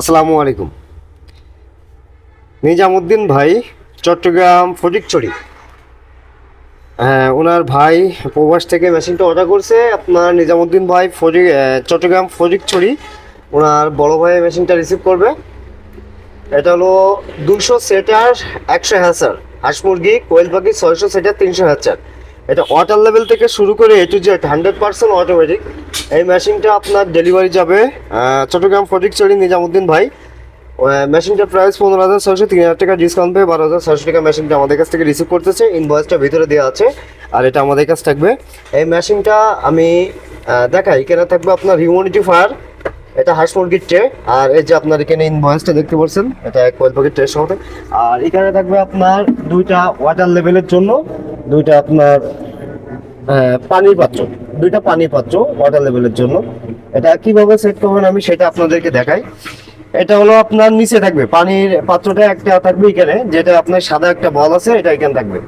আসসালামু আলাইকুম। নিজামুদ্দিন ভাই, চট্টগ্রাম ফটিকছড়ি। হ্যাঁ ওনার ভাই প্রবাস থেকে মেশিনটা অর্ডার করছে। আপনার নিজামুদ্দিন ভাই ফটিক চট্টগ্রাম ফটিকছড়ি ওনার বড় ভাই মেশিনটা রিসিভ করবে। এটা হলো দুশো সেটার একশো হ্যাচার। হাঁস মুরগি, কোয়েল পাখি, ছয়শো সেটার তিনশো হ্যাঁ হ্যাচার। এটা ওয়াটার লেভেল থেকে শুরু করে A to Z hundred percent automatic এই মেশিনটা আপনার ডেলিভারি যাবে চট্টগ্রাম ফটিকছড়ি নিজামুদ্দিন ভাই। মেশিনটার প্রাইস পনেরো হাজার ছয়শো, তিন হাজার টাকা ডিসকাউন্ট পেয়ে বারো হাজার ছয়শো টাকা মেশিনটা আমাদের কাছ থেকে রিসিভ করতেছে। ইনভয়েসটা ভিতরে দেওয়া আছে, আর এটা আমাদের কাছে থাকবে। এই মেশিনটা আমি দেখাই এখানে থাকবে আপনার হিউম্যানিটি ফায়ার এটা হাঁস মুরগির ট্রে আর এই যে আপনার এখানে ইনভয়েসটা দেখতে পাচ্ছেন, এটা কোয়েল পাখির ট্রে সহ। আর এখানে থাকবে আপনার দুইটা ওয়াটার লেভেলের জন্য। দুইটা আপনার পানির পাত্র, দুইটা পানির পাত্র ওয়াটার লেভেলের জন্য। এটা কীভাবে সেট করবেন আমি সেটা আপনাদেরকে দেখাই। এটা হলো আপনার নিচে থাকবে, পানির পাত্রটা একটা থাকবে এখানে, যেটা আপনার সাদা একটা বল আছে, এটা এখানে থাকবে।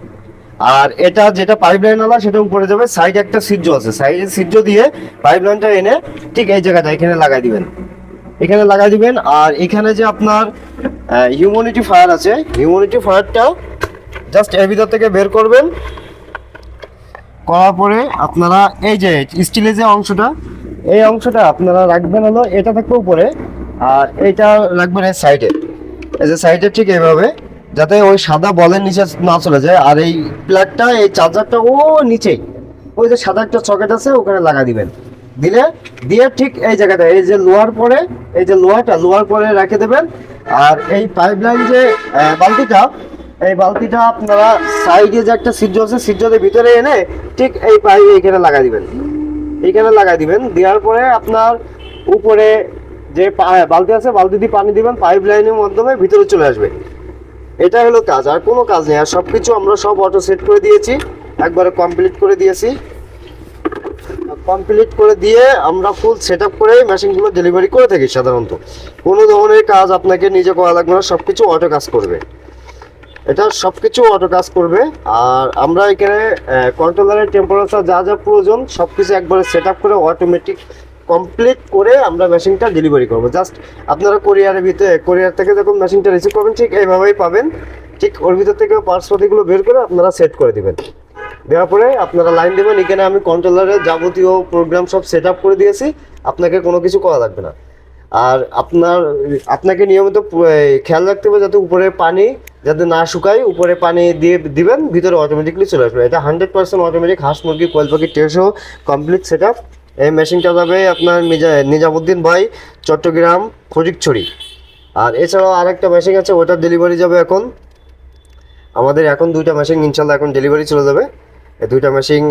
আর এটা যেটা পাইপ লাইন আলা, সেটা উপরে যাবে সাইডে একটা সিজ্জ আছে। সাইডে সিজ্জ দিয়ে পাইপ লাইনটা এনে ঠিক এই জায়গাটা এখানে লাগাই দিবেন। এখানে লাগাই দিবেন, আর এখানে যে আপনার হিউম্যানিটি ফায়ার আছে হিউম্যানিটি ফায়ারটা জাস্ট এর ভিতর থেকে বের করবেন। করার পরে আপনারা এই যে স্টিলের যে অংশটা, এই অংশটা আপনারা রাখবেন হলো, এটা থাকবে উপরে, আর এইটা রাখবেন এই সাইডে এই যে সাইডে ঠিক এইভাবে, যাতে ওই সাদা বলের নিচে না চলে যায়, আর এই প্লাগটা এই চার্জারটা ও নিচেই। ওই যে সাদা একটা সকেট আছে, ওখানে লাগা দিবেন। দিলে, দিয়ে ঠিক এই জায়গাটা, এই যে লোহার পরে, এই যে লোহাটা লোহার পরে রেখে দেবেন। আর এই পাইপ লাইন যে বালতিটা এই বালতিটা আপনারা সাইডে যে একটা সিজ্জ আছে সিজ্জের ভিতরে এনে ঠিক এই পাইপ এইখানে লাগাই দিবেন। এইখানে লাগাই দিবেন। দেওয়ার পরে আপনার উপরে যে পা- বালতি আছে, বালতি দিয়ে পানি দিবেন, পাইপ লাইনের মাধ্যমে ভিতরে চলে আসবে। এটা হলো কাজ। আর কোনো কাজ নেই। আর সব কিছু আমরা সব অটো সেট করে দিয়েছি। একবারে কমপ্লিট করে দিয়েছি। কমপ্লিট করে দিয়ে আমরা ফুল সেট আপ করে মেশিনগুলো ডেলিভারি করে থাকি সাধারণত। কোনো ধরনের কাজ আপনাকে নিজে করা লাগবে না। সব কিছু অটো কাজ করবে। এটা সব কিছু অটো কাজ করবে। আর আমরা এখানে কন্ট্রোলারের টেম্পারেচার যা যা প্রয়োজন সব কিছু একবারে সেট আপ করে অটোমেটিক কমপ্লিট করে আমরা মেশিনটা ডেলিভারি করব। জাস্ট আপনারা কোরিয়ারের ভিতরে কোরিয়ার থেকে যখন মেশিনটা রিসিভ করবেন, ঠিক এইভাবেই পাবেন। ঠিক ওর ভিতর থেকে পার্সপাতিগুলো বের করে আপনারা সেট করে দেবেন। দেওয়ার পরে আপনারা লাইন দেবেন, এখানে আমি কন্ট্রোলারের যাবতীয় প্রোগ্রাম সব সেট আপ করে দিয়েছি। আপনাকে কোনো কিছু করা লাগবে না। আর আপনার, আপনাকে নিয়মিত খেয়াল রাখতে হবে যাতে উপরে পানি যাতে না শুকায়, উপরে পানি দিয়ে দিবেন, ভিতরে অটোমেটিকলি চলে আসবে। এটা হান্ড্রেড পার্সেন্ট অটোমেটিক হাঁস মুরগি, কোয়েল পাখি টেসও কমপ্লিট সেট আপ এই মেশিনটা যাবে আপনার নিজা নিজামুদ্দিন ভাই, চট্টগ্রাম ফটিকছড়ি আর এছাড়াও আরেকটা মেশিন আছে ওটার ডেলিভারি যাবে এখন। আমাদের এখন দুইটা মেশিন ইনশাল্লাহ এখন ডেলিভারি চলে যাবে। দুইটা মেশিন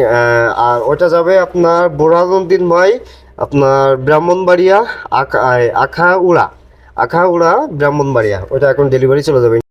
আর ওটা যাবে আপনার বোরানুদ্দিন ভাই, আপনার ব্রাহ্মণবাড়িয়া, আখা আখা উড়া আখা উড়া ব্রাহ্মণবাড়িয়া। ওটা এখন ডেলিভারি চলে যাবে।